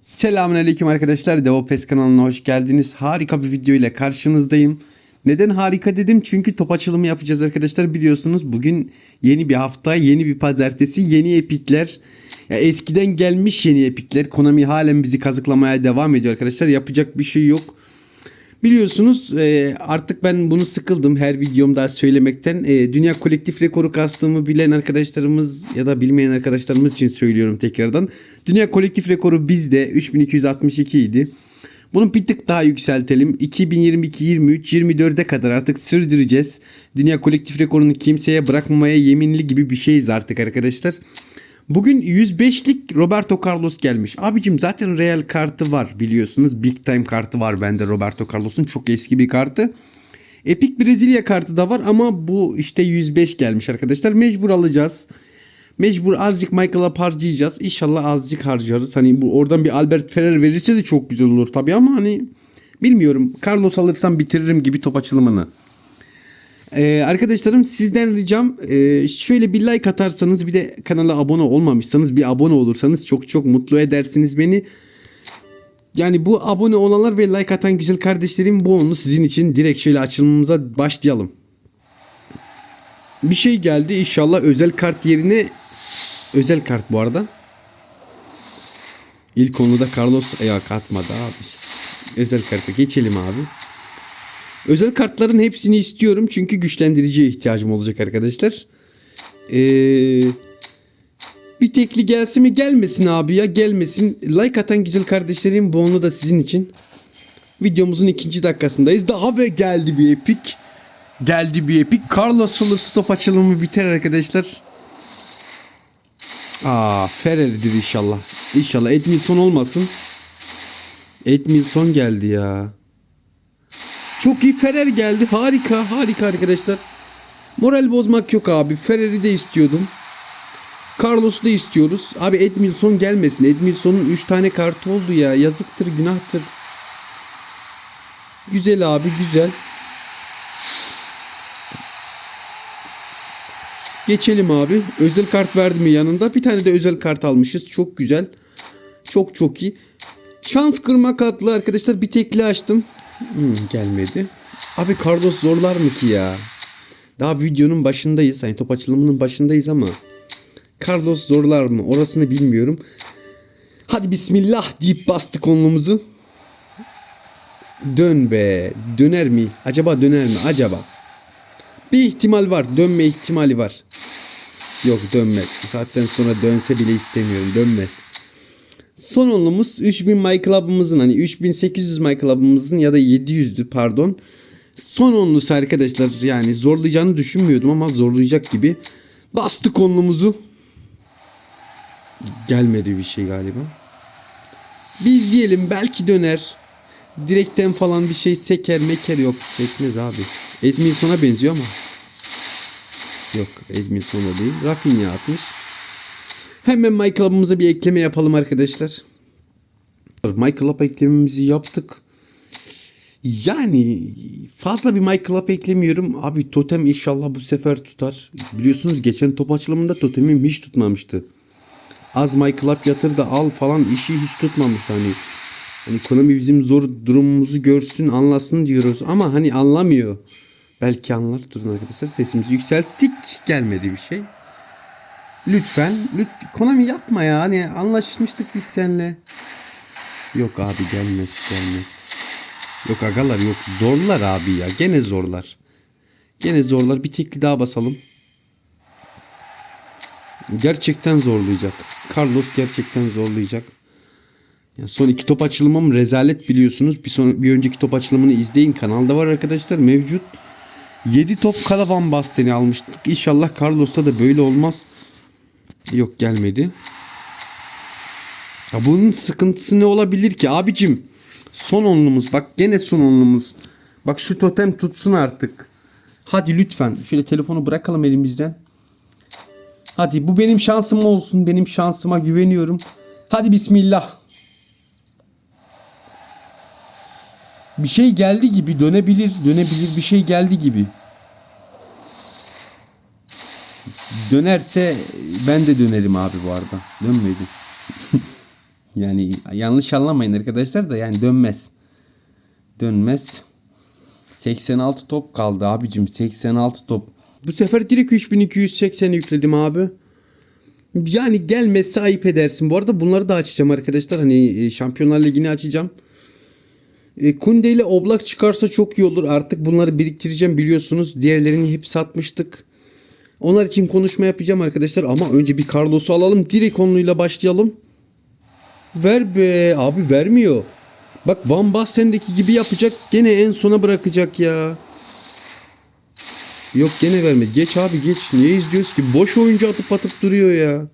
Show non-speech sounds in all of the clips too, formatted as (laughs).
Selamünaleyküm arkadaşlar. Devopes kanalına hoş geldiniz. Harika bir video ile karşınızdayım. Neden harika dedim? Çünkü top açılımı yapacağız arkadaşlar. Biliyorsunuz bugün yeni bir hafta, yeni bir pazartesi, yeni epikler. Ya eskiden gelmiş yeni epikler. Konami halen bizi kazıklamaya devam ediyor arkadaşlar. Yapacak bir şey yok. Biliyorsunuz e, artık ben bunu sıkıldım her videomda söylemekten. E, dünya kolektif rekoru kastığımı bilen arkadaşlarımız ya da bilmeyen arkadaşlarımız için söylüyorum tekrardan. Dünya kolektif rekoru bizde 3262 idi. Bunu bir tık daha yükseltelim. 2022, 23, 24'e kadar artık sürdüreceğiz. Dünya kolektif rekorunu kimseye bırakmamaya yeminli gibi bir şeyiz artık arkadaşlar. Bugün 105'lik Roberto Carlos gelmiş. Abicim zaten Real kartı var biliyorsunuz. Big Time kartı var bende Roberto Carlos'un çok eski bir kartı. Epic Brezilya kartı da var ama bu işte 105 gelmiş arkadaşlar. Mecbur alacağız. Mecbur azıcık Michael'a harcayacağız. İnşallah azıcık harcarız. Hani bu oradan bir Albert Ferrer verirse de çok güzel olur tabii ama hani bilmiyorum. Carlos alırsam bitiririm gibi top açılımını. Ee, arkadaşlarım sizden ricam e, şöyle bir like atarsanız bir de kanala abone olmamışsanız bir abone olursanız çok çok mutlu edersiniz beni. Yani bu abone olanlar ve like atan güzel kardeşlerim bu onu sizin için direkt şöyle açılımımıza başlayalım. Bir şey geldi inşallah özel kart yerine özel kart bu arada. İlk konuda Carlos ayak atmadı abi. Özel karta geçelim abi. Özel kartların hepsini istiyorum çünkü güçlendiriciye ihtiyacım olacak arkadaşlar. Ee, bir tekli gelsin mi gelmesin abi ya gelmesin. Like atan güzel kardeşlerim bu onu da sizin için. Videomuzun ikinci dakikasındayız. Daha ve geldi bir epik. Geldi bir epik. Carlos Fuller stop açılımı biter arkadaşlar. Aa Ferrer'dir inşallah. İnşallah Edmilson olmasın. Edmilson geldi ya. Çok iyi Ferrer geldi. Harika harika arkadaşlar. Moral bozmak yok abi. Ferrer'i de istiyordum. Carlos'u da istiyoruz. Abi Edmilson gelmesin. Edmilson'un 3 tane kartı oldu ya. Yazıktır günahtır. Güzel abi güzel. Geçelim abi. Özel kart verdi mi yanında? Bir tane de özel kart almışız. Çok güzel. Çok çok iyi. Şans kırmak adlı arkadaşlar bir tekli açtım. Hmm, gelmedi. Abi Carlos zorlar mı ki ya? Daha videonun başındayız. Hani top açılımının başındayız ama. Carlos zorlar mı? Orasını bilmiyorum. Hadi bismillah deyip bastık konumuzu. Dön be. Döner mi? Acaba döner mi? Acaba. Bir ihtimal var. Dönme ihtimali var. Yok dönmez. Saatten sonra dönse bile istemiyorum. Dönmez. Son onumuz 3000 My Club'ımızın hani 3800 My Club'ımızın ya da 700'dü pardon. Son onlusu arkadaşlar yani zorlayacağını düşünmüyordum ama zorlayacak gibi. Bastık onlumuzu. Gelmedi bir şey galiba. Bir izleyelim belki döner. Direkten falan bir şey seker meker yok sekmez abi. Edminson'a benziyor ama. Yok Edminson'a değil. Rafinha atmış. Hemen My Club'ımıza bir ekleme yapalım arkadaşlar. My Club eklememizi yaptık. Yani fazla bir My Club eklemiyorum. Abi totem inşallah bu sefer tutar. Biliyorsunuz geçen top açılımında totemim hiç tutmamıştı. Az My Club yatır da al falan işi hiç tutmamıştı hani. Hani Konami bizim zor durumumuzu görsün anlasın diyoruz ama hani anlamıyor. Belki anlar. Durun arkadaşlar sesimizi yükselttik. Gelmedi bir şey. Lütfen. Lüt Konami yapma ya. Hani anlaşmıştık biz seninle. Yok abi gelmez gelmez. Yok agalar yok. Zorlar abi ya. Gene zorlar. Gene zorlar. Bir tekli daha basalım. Gerçekten zorlayacak. Carlos gerçekten zorlayacak. Ya son iki top açılımım rezalet biliyorsunuz. Bir, son, bir önceki top açılımını izleyin. Kanalda var arkadaşlar mevcut. 7 top Kalaban Basten'i almıştık. İnşallah Carlos'ta da böyle olmaz. Yok gelmedi. Ya bunun sıkıntısı ne olabilir ki abicim? Son onlumuz bak gene son onlumuz. Bak şu totem tutsun artık. Hadi lütfen şöyle telefonu bırakalım elimizden. Hadi bu benim şansım olsun. Benim şansıma güveniyorum. Hadi bismillah. Bir şey geldi gibi dönebilir. Dönebilir bir şey geldi gibi. Dönerse ben de dönerim abi bu arada. Dönmedi. (laughs) Yani yanlış anlamayın arkadaşlar da yani dönmez. Dönmez. 86 top kaldı abicim 86 top. Bu sefer direkt 3280 yükledim abi. Yani gelmezse ayıp edersin. Bu arada bunları da açacağım arkadaşlar. Hani e, Şampiyonlar Ligi'ni açacağım. E, Kunde ile Oblak çıkarsa çok iyi olur. Artık bunları biriktireceğim biliyorsunuz. Diğerlerini hep satmıştık. Onlar için konuşma yapacağım arkadaşlar. Ama önce bir Carlos'u alalım. Direkt onunla başlayalım. Ver be. Abi vermiyor. Bak Van Basten'deki gibi yapacak. Gene en sona bırakacak ya. Yok gene vermedi. Geç abi geç. Niye izliyoruz ki? Boş oyuncu atıp atıp duruyor ya.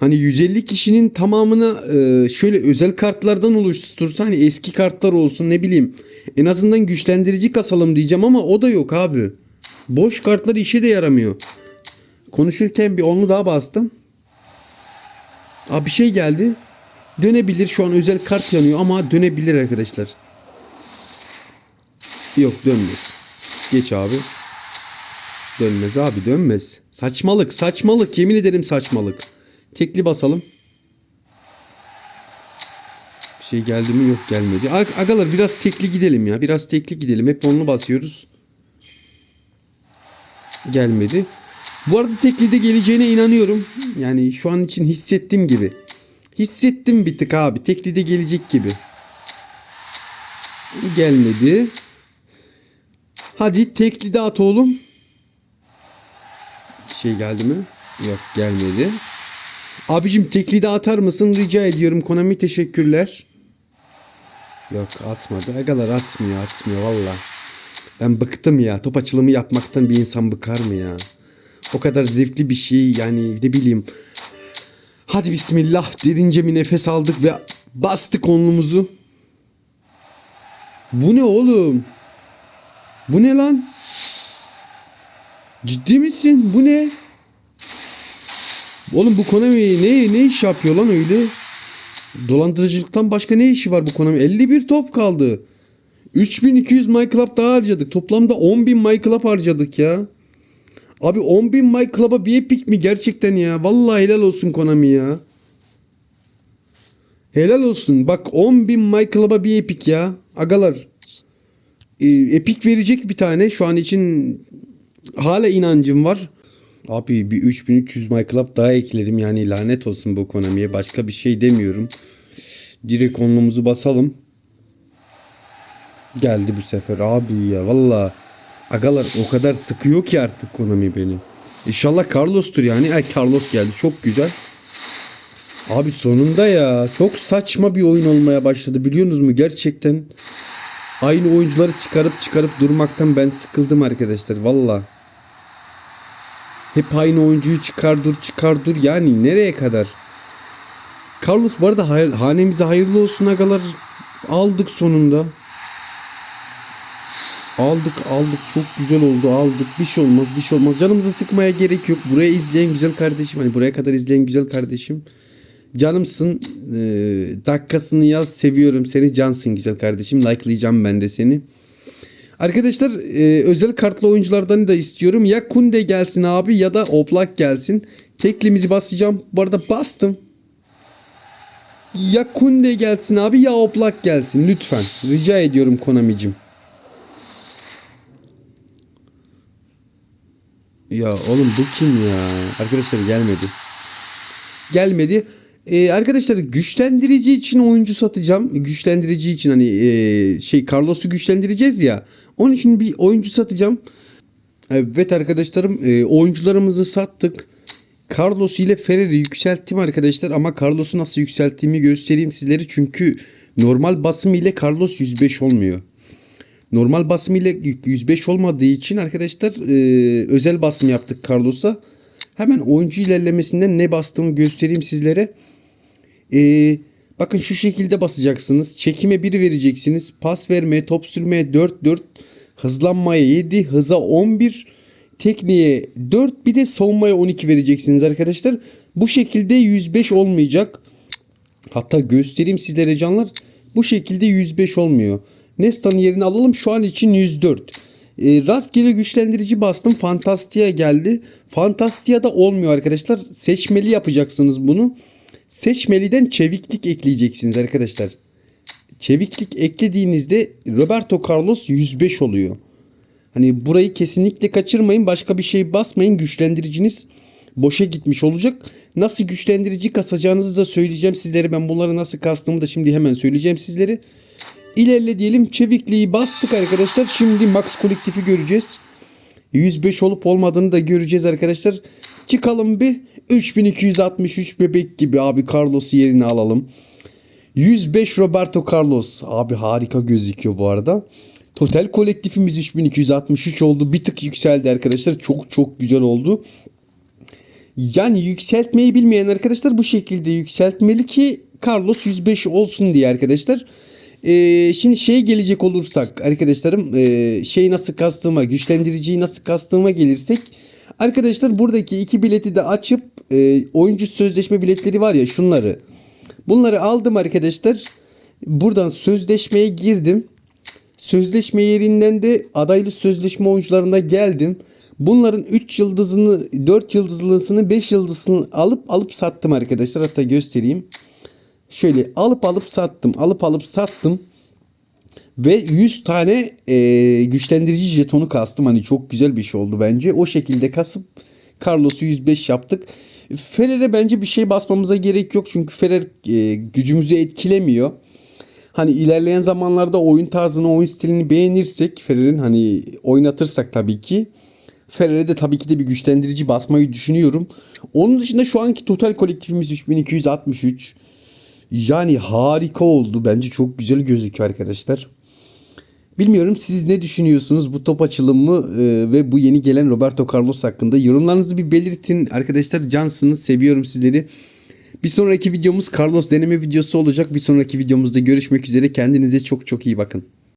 Hani 150 kişinin tamamına e, şöyle özel kartlardan oluştursa hani eski kartlar olsun ne bileyim. En azından güçlendirici kasalım diyeceğim ama o da yok abi. Boş kartlar işe de yaramıyor. Konuşurken bir onlu daha bastım. Abi bir şey geldi. Dönebilir şu an özel kart yanıyor ama dönebilir arkadaşlar. Yok dönmez. Geç abi. Dönmez abi dönmez. Saçmalık saçmalık yemin ederim saçmalık. Tekli basalım. Bir şey geldi mi yok gelmedi. Ag- Agalar biraz tekli gidelim ya. Biraz tekli gidelim. Hep onlu basıyoruz. Gelmedi. Bu arada tekli de geleceğine inanıyorum. Yani şu an için hissettiğim gibi. Hissettim bir tık abi. Tekli de gelecek gibi. Gelmedi. Hadi tekli de at oğlum. Şey geldi mi? Yok gelmedi. Abicim tekli de atar mısın rica ediyorum. Konami teşekkürler. Yok atmadı. Agalar atmıyor atmıyor valla. Ben bıktım ya. Top açılımı yapmaktan bir insan bıkar mı ya? O kadar zevkli bir şey yani ne bileyim. Hadi bismillah derince bir nefes aldık ve bastık onlumuzu. Bu ne oğlum? Bu ne lan? Ciddi misin? Bu ne? Oğlum bu Konami ne ne iş yapıyor lan öyle? Dolandırıcılıktan başka ne işi var bu Konami? 51 top kaldı. 3200 MyClub daha harcadık. Toplamda 10.000 MyClub harcadık ya. Abi 10.000 MyClub'a bir epic mi gerçekten ya? Vallahi helal olsun Konami ya. Helal olsun. Bak 10.000 MyClub'a bir epic ya. Agalar. Ee, epic verecek bir tane. Şu an için hala inancım var. Abi bir 3300 MyClub daha ekledim. Yani lanet olsun bu Konami'ye. Başka bir şey demiyorum. Direkt onluğumuzu basalım. Geldi bu sefer abi ya valla. Agalar o kadar sıkıyor ki artık Konami beni. İnşallah Carlos'tur yani. Ay Carlos geldi çok güzel. Abi sonunda ya çok saçma bir oyun olmaya başladı biliyorsunuz mu gerçekten. Aynı oyuncuları çıkarıp çıkarıp durmaktan ben sıkıldım arkadaşlar valla. Hep aynı oyuncuyu çıkar dur çıkar dur yani nereye kadar? Carlos bu arada hayır, hanemize hayırlı olsun agalar. Aldık sonunda. Aldık aldık. Çok güzel oldu. Aldık. Bir şey olmaz bir şey olmaz. Canımızı sıkmaya gerek yok. Buraya izleyen güzel kardeşim hani buraya kadar izleyen güzel kardeşim. Canımsın. E, dakikasını yaz. Seviyorum seni. Cansın güzel kardeşim. Likelayacağım ben de seni. Arkadaşlar e, özel kartlı oyunculardan da istiyorum. Ya Kunde gelsin abi ya da Oblak gelsin. Teklimizi basacağım. Bu arada bastım. Ya Kunde gelsin abi ya Oblak gelsin. Lütfen. Rica ediyorum Konamicim Ya oğlum bu kim ya? Arkadaşlar gelmedi. Gelmedi. Ee, arkadaşlar güçlendirici için oyuncu satacağım. Güçlendirici için hani e, şey Carlos'u güçlendireceğiz ya. Onun için bir oyuncu satacağım. Evet arkadaşlarım e, oyuncularımızı sattık. Carlos ile Ferrer'i yükselttim arkadaşlar ama Carlos'u nasıl yükselttiğimi göstereyim sizlere çünkü normal basım ile Carlos 105 olmuyor. Normal basım ile 105 olmadığı için arkadaşlar e, özel basım yaptık Carlos'a. Hemen oyuncu ilerlemesinden ne bastığımı göstereyim sizlere. E, bakın şu şekilde basacaksınız. Çekime 1 vereceksiniz. Pas vermeye, top sürmeye 4 4, hızlanmaya 7, hıza 11, tekniğe 4 bir de savunmaya 12 vereceksiniz arkadaşlar. Bu şekilde 105 olmayacak. Hatta göstereyim sizlere canlar. Bu şekilde 105 olmuyor. Nesta'nın yerini alalım. Şu an için 104. E, rastgele güçlendirici bastım. Fantastia geldi. Fantastia da olmuyor arkadaşlar. Seçmeli yapacaksınız bunu. Seçmeliden çeviklik ekleyeceksiniz arkadaşlar. Çeviklik eklediğinizde Roberto Carlos 105 oluyor. Hani burayı kesinlikle kaçırmayın. Başka bir şey basmayın. Güçlendiriciniz boşa gitmiş olacak. Nasıl güçlendirici kasacağınızı da söyleyeceğim sizlere. Ben bunları nasıl kastığımı da şimdi hemen söyleyeceğim sizlere. İlerle diyelim. Çevikliği bastık arkadaşlar. Şimdi max kolektifi göreceğiz. 105 olup olmadığını da göreceğiz arkadaşlar. Çıkalım bir 3263 bebek gibi abi Carlos'u yerine alalım. 105 Roberto Carlos. Abi harika gözüküyor bu arada. Total kolektifimiz 3263 oldu. Bir tık yükseldi arkadaşlar. Çok çok güzel oldu. Yani yükseltmeyi bilmeyen arkadaşlar bu şekilde yükseltmeli ki Carlos 105 olsun diye arkadaşlar. Ee, şimdi şey gelecek olursak arkadaşlarım e, şey nasıl kastığıma güçlendiriciyi nasıl kastığıma gelirsek arkadaşlar buradaki iki bileti de açıp e, oyuncu sözleşme biletleri var ya şunları. Bunları aldım arkadaşlar. Buradan sözleşmeye girdim. Sözleşme yerinden de adaylı sözleşme oyuncularına geldim. Bunların 3 yıldızını 4 yıldızlısını 5 yıldızını alıp alıp sattım arkadaşlar. Hatta göstereyim şöyle alıp alıp sattım alıp alıp sattım ve 100 tane e, güçlendirici jetonu kastım. Hani çok güzel bir şey oldu bence. O şekilde kasıp Carlos'u 105 yaptık. Ferrer'e bence bir şey basmamıza gerek yok. Çünkü Ferrer e, gücümüzü etkilemiyor. Hani ilerleyen zamanlarda oyun tarzını, oyun stilini beğenirsek Ferrer'in hani oynatırsak tabii ki Ferrer'e de tabii ki de bir güçlendirici basmayı düşünüyorum. Onun dışında şu anki total kolektifimiz 3263. Yani harika oldu. Bence çok güzel gözüküyor arkadaşlar. Bilmiyorum siz ne düşünüyorsunuz bu top açılımı e, ve bu yeni gelen Roberto Carlos hakkında. Yorumlarınızı bir belirtin. Arkadaşlar cansınız. Seviyorum sizleri. Bir sonraki videomuz Carlos deneme videosu olacak. Bir sonraki videomuzda görüşmek üzere. Kendinize çok çok iyi bakın.